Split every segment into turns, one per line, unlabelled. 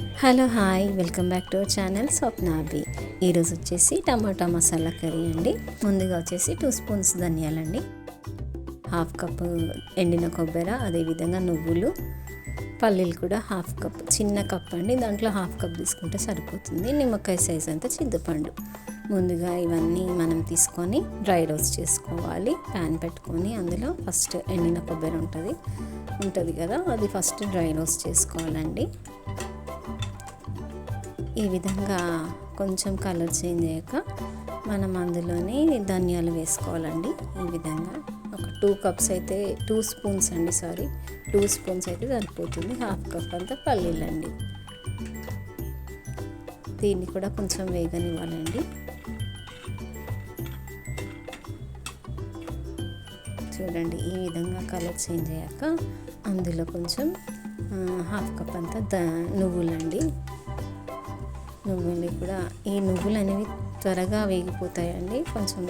Hello hi welcome back to our channel Swapnabhi ఈరోజు వచ్చేసి టమాటా masala curry అండి. ముందుగా వచ్చేసి టూ స్పూన్స్ ధనియాలండి హాఫ్ కప్ ఎండిన కొబ్బరి అదేవిధంగా నువ్వులు పల్లీలు కూడా హాఫ్ కప్ చిన్న కప్ అండి. దాంట్లో హాఫ్ కప్ తీసుకుంటే సరిపోతుంది. నిమ్మకాయ సైజ్ అంతా చింతపండు. ముందుగా ఇవన్నీ మనం తీసుకొని డ్రై రోస్ట్ చేసుకోవాలి. ప్యాన్ పెట్టుకొని అందులో ఫస్ట్ ఎండిన కొబ్బరి ఉంటుంది. ఉంటుంది కదా అది ఫస్ట్ డ్రై రోస్ట్ చేసుకోవాలండి. ఈ విధంగా కొంచెం కలర్ చేంజ్ అయ్యాక మనం అందులోనే ధనియాలు వేసుకోవాలండి. ఈ విధంగా ఒక టూ కప్స్ అయితే టూ స్పూన్స్ అండి సారీ. టూ స్పూన్స్ అయితే సరిపోతుంది. హాఫ్ కప్ అంతా పల్లీలండి. దీన్ని కూడా కొంచెం వేగనివ్వాలండి. చూడండి ఈ విధంగా కలర్ చేంజ్ అయ్యాక అందులో కొంచెం హాఫ్ కప్ అంతా ద నువ్వులండి. నువ్వులు కూడా. ఈ నువ్వులు అనేవి త్వరగా వేగిపోతాయండి. కొంచెం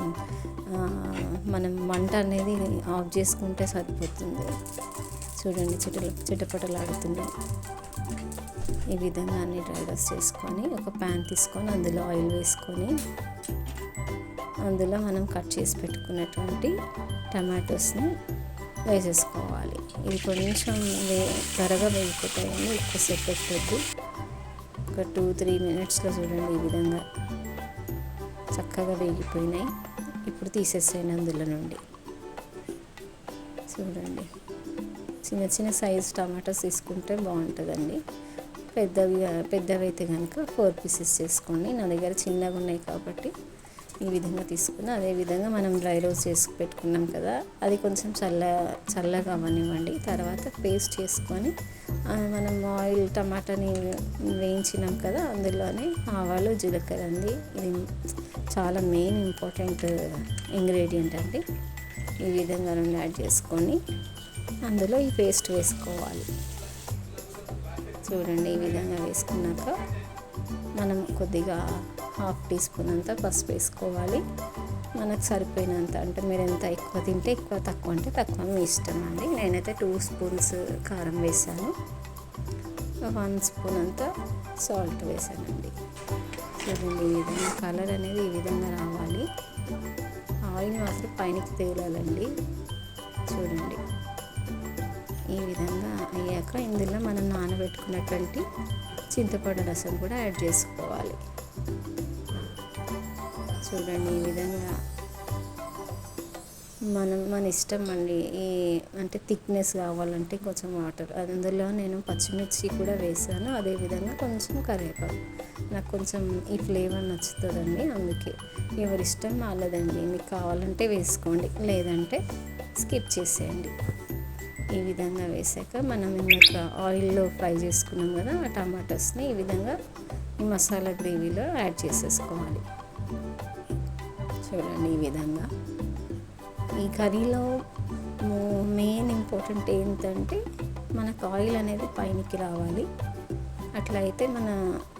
మనం మంట అనేది ఆఫ్ చేసుకుంటే సరిపోతుంది. చూడండి చిటల చిటపటలాడుతుంది. ఈ విధంగా అన్ని డ్రై డస్ట్ చేసుకొని ఒక ప్యాన్ తీసుకొని అందులో ఆయిల్ వేసుకొని అందులో మనం కట్ చేసి పెట్టుకున్నటువంటి టమాటోస్ని వేసేసుకోవాలి. ఇది కొంచెం వే త్వరగా వేగిపోతాయండి ఎక్కువసేపు పెట్టద్దు. ఒక టూ త్రీ మినిట్స్లో చూడండి ఈ విధంగా చక్కగా వేగిపోయినాయి. ఇప్పుడు తీసేసాను అందులో నుండి. చూడండి. చిన్న చిన్న సైజ్ టమాటోస్ తీసుకుంటే బాగుంటుందండి. పెద్దవి పెద్దవి అయితే కనుక ఫోర్ పీసెస్ చేసుకోండి. నా దగ్గర చిన్నగా ఉన్నాయి కాబట్టి ఈ విధంగా తీసుకుని అదేవిధంగా మనం డ్రై రోస్ట్ చేసి పెట్టుకున్నాం కదా అది కొంచెం చల్ల చల్లగా అవ్వనివ్వండి. తర్వాత పేస్ట్ చేసుకొని మనం ఆయిల్ టమాటాని వేయించినాం కదా అందులోనే ఆవాలు జీలకర్ర అండి. ఇది చాలా మెయిన్ ఇంపార్టెంట్ ఇంగ్రీడియంట్ అండి. ఈ విధంగా రెండు యాడ్ చేసుకొని అందులో ఈ పేస్ట్ వేసుకోవాలి. చూడండి ఈ విధంగా వేసుకున్నాక మనం కొద్దిగా హాఫ్ టీ స్పూన్ అంతా పసుపు వేసుకోవాలి. మనకు సరిపోయినంత అంటే మీరు ఎంత ఎక్కువ తింటే ఎక్కువ తక్కువ అంటే తక్కువ మీ ఇష్టం అండి. నేనైతే టూ స్పూన్స్ కారం వేసాను. వన్ స్పూన్ అంతా సాల్ట్ వేసానండి. చూడండి ఈ విధంగా కలర్ అనేది ఈ విధంగా రావాలి. ఆయిల్ మాత్రం పైనకి తేలాలండి. చూడండి. ఈ విధంగా అయ్యాక ఇందులో మనం నానబెట్టుకున్నటువంటి చింతపండు రసం కూడా యాడ్ చేసుకోవాలి. చూడండి ఈ విధంగా మనం మన ఇష్టం అండి. ఈ అంటే థిక్నెస్ కావాలంటే కొంచెం వాటర్. అందులో నేను పచ్చిమిర్చి కూడా వేసాను. అదేవిధంగా కొంచెం కరివేపాకు. నాకు కొంచెం ఈ ఫ్లేవర్ నచ్చుతుందండి అందుకే. ఎవరి ఇష్టం వాళ్ళదండి. మీకు కావాలంటే వేసుకోండి. లేదంటే స్కిప్ చేసేయండి. ఈ విధంగా వేసాక మనం ఇందాక ఆయిల్లో ఫ్రై చేసుకున్నాం కదా ఆ టమాటోస్ని ఈ విధంగా ఈ మసాలా గ్రేవీలో యాడ్ చేసేసుకోవాలి. చూడండి ఈ విధంగా. ఈ కర్రీలో మెయిన్ ఇంపార్టెంట్ ఏంటంటే మనకు ఆయిల్ అనేది పైనకి రావాలి. అట్లా అయితే మన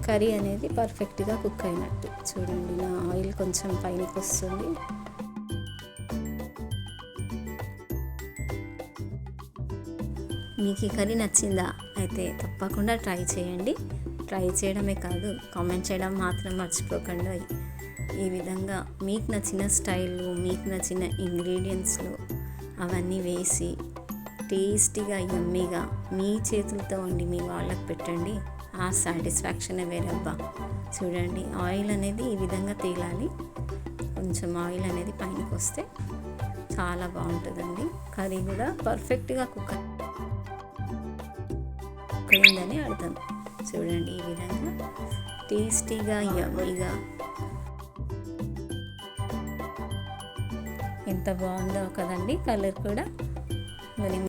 కర్రీ అనేది పర్ఫెక్ట్గా కుక్ అయినట్టు. చూడండి నా ఆయిల్ కొంచెం పైనకి వస్తుంది. మీకు ఈ కర్రీ నచ్చిందా? అయితే తప్పకుండా ట్రై చేయండి. ట్రై చేయడమే కాదు కామెంట్ చేయడం మాత్రం మర్చిపోకండి. ఈ విధంగా మీకు నచ్చిన స్టైల్లో మీకు నచ్చిన ఇంగ్రీడియంట్స్లో అవన్నీ వేసి టేస్టీగా యమ్మీగా మీ చేతులతో వండి మీ వాళ్ళకి పెట్టండి. ఆ సాటిస్ఫాక్షనే వేరబ్బా చూడండి ఆయిల్ అనేది ఈ విధంగా తేలాలి. కొంచెం ఆయిల్ అనేది పైనకి వస్తే చాలా బాగుంటుందండి. కర్రీ కూడా పర్ఫెక్ట్గా కుక్ అయిందని అర్థం. చూడండి ఈ విధంగా టేస్టీగా యమ్మీగా ఎంత బాగుందో కదండి కలర్ కూడా మరి